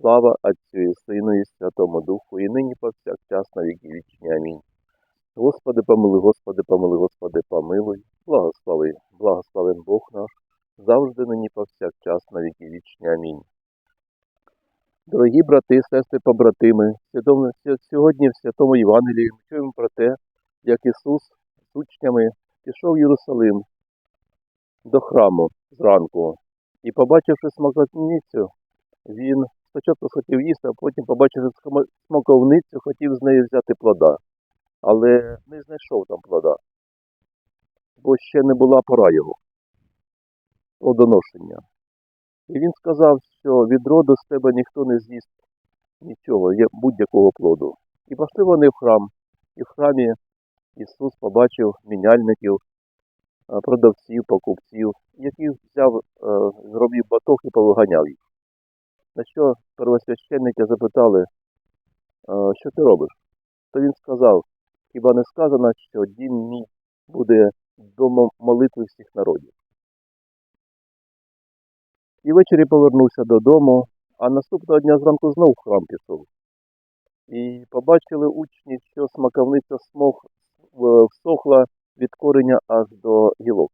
Слава Отцю і Сину і Святому Духу, і нині повсякчас на віки вічні. Амінь. Господи, помилуй, Господи, помилуй, Господи, помилуй, благослови, благословен Бог наш, завжди нині повсякчас на віки вічні. Амінь. Дорогі брати, сестри, побратими, сьогодні в Святому Євангелії ми чуємо про те, як Ісус з учнями пішов в Єрусалим до храму зранку і, побачивши смоковницю, він спочатку хотів їсти, а потім, побачивши схомо- смоковницю, хотів з неї взяти плода. Але не знайшов там плода, бо ще не була пора його плодоношення. І він сказав, що від роду з тебе ніхто не з'їсть нічого, будь-якого плоду. І пішли вони в храм, і в храмі Ісус побачив міняльників, продавців, покупців, яких взяв, е, зробив баток і повиганяв їх. На що первосвященники запитали, «Е, що ти робиш? То він сказав, хіба не сказано, що дім мій буде домом молитви всіх народів. І ввечері повернувся додому, а наступного дня зранку знов в храм пішов. І побачили учні, що смаковниця смог всохла від кореня аж до гілок.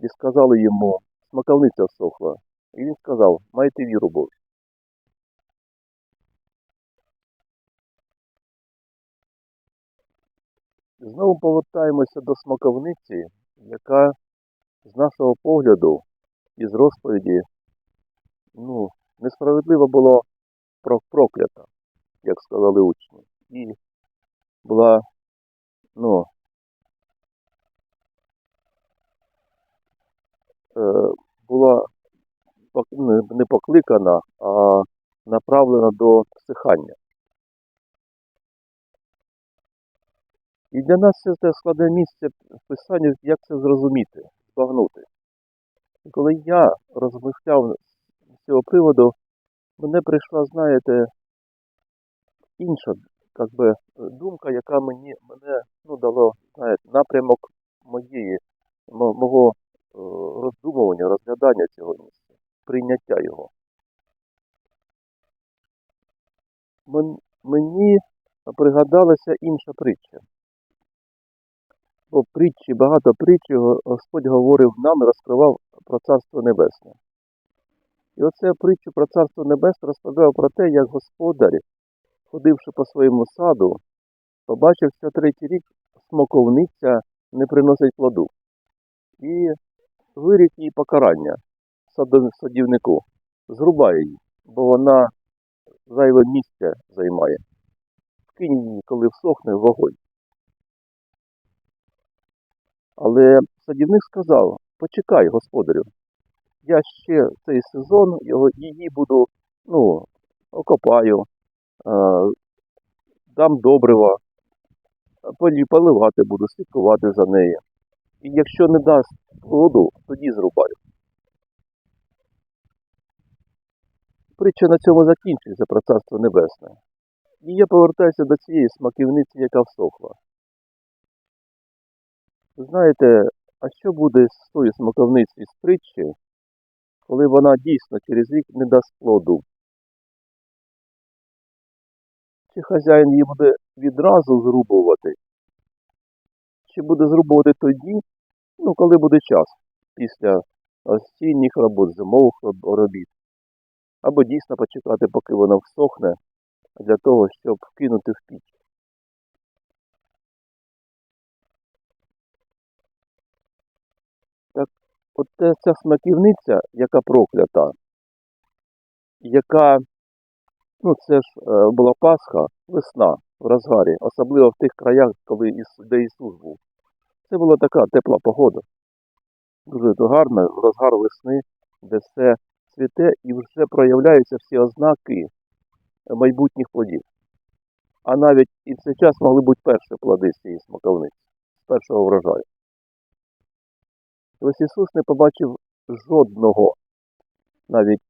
І сказали йому, смаковниця всохла. І він сказав, майте віру Божу. Знову повертаємося до смаковниці, яка з нашого погляду і з розповіді ну, несправедливо була проклята, як сказали учні. І була, ну, е, була не- покликана, а направлена до всихання. І для нас це складне місце в писанні, як це зрозуміти, збагнути. І коли я розмишляв з цього приводу, мене прийшла, знаєте, інша як би, думка, яка мені мене ну, дала знаєте, напрямок моєї, мого прийняття його. Мені пригадалася інша притча. Бо притчі, багато притчі Господь говорив нам і розкривав про Царство Небесне. І оце притчу про Царство Небесне розповідав про те, як господар, ходивши по своєму саду, побачив, що третій рік смоковниця не приносить плоду. І вирік їй покарання садівнику, зрубає її, бо вона зайве місце займає. Кинь її, коли всохне вогонь. Але садівник сказав: почекай, господарю, я ще цей сезон його, її буду, ну, окопаю, е, дам добрива, поливати буду, слідкувати за нею. І якщо не дасть плоду, тоді зрубаю. Притча на цьому закінчується про царство небесне. І я повертаюся до цієї смаківниці, яка всохла. Знаєте, а що буде з тою смаковницею з притчі, коли вона дійсно через рік не дасть плоду? Чи хазяїн її буде відразу зрубувати? Чи буде зрубувати тоді, ну, коли буде час, після осінніх робот, зимових робіт? Або дійсно почекати, поки вона всохне, для того, щоб вкинути в піч. Так, от ця смаківниця, яка проклята, яка, ну це ж е, була Пасха, весна в розгарі, особливо в тих краях, коли де Ісус був. Це була така тепла погода. Дуже гарна, розгар весни, де все цвіте і вже проявляються всі ознаки майбутніх плодів. А навіть і в цей час могли бути перші плоди з цієї смоковниці, з першого врожаю. Ось Ісус не побачив жодного, навіть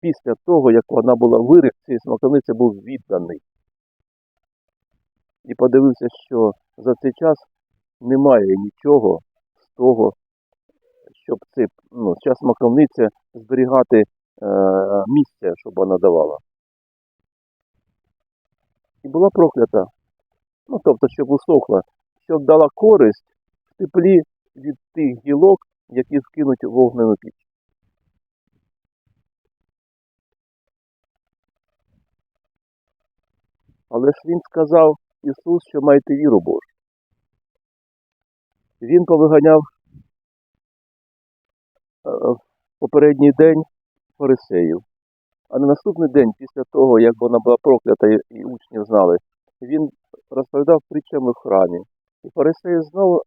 після того, як вона була вирив, цієї смоковниці був відданий. І подивився, що за цей час немає нічого з того, щоб цей, ну, ця смоковниця зберігати е, місце, щоб вона давала. І була проклята. Ну, тобто, щоб усохла, щоб дала користь в теплі від тих гілок, які скинуть вогнену піч. Але ж він сказав Ісус, що маєте віру Божу. Він повиганяв е, в попередній день фарисеїв. А на наступний день, після того, як вона була проклята і- і учні знали, він розповідав притчами в храмі. І фарисеї знову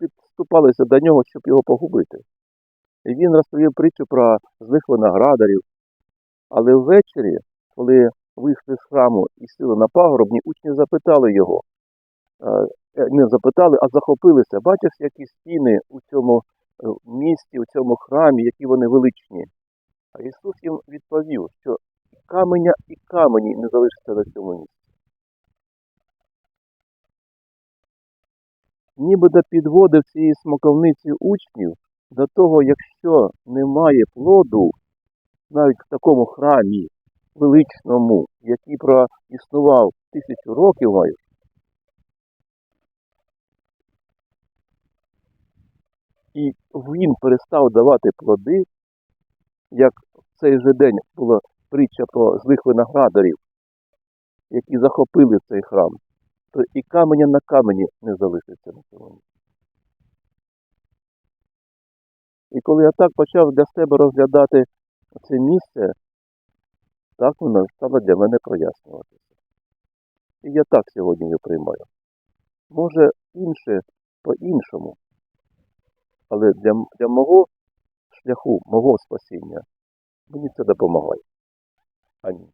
підступалися до нього, щоб його погубити. І він розповів притчу про злих виноградарів. Але ввечері, коли вийшли з храму і сіли на пагорбні, учні запитали його. е, е, Не запитали, а захопилися. Бачиш, які стіни у цьому е, місті, у цьому храмі, які вони величні. А Ісус їм відповів, що каменя, і камені не залишиться на цьому місці. Нібито підводив цієї смоковниці учнів до того, якщо немає плоду, навіть в такому храмі величному, який проіснував тисячу років і він перестав давати плоди, як цей же день була притча про злих виноградарів, які захопили цей храм, то і каменя на камені не залишиться на цьому. І коли я так почав для себе розглядати це місце, так воно стало для мене прояснюватися. І я так сьогодні його приймаю. Може, інше по-іншому, але для, для мого шляху, мого спасіння, мені це допомагає. Амінь.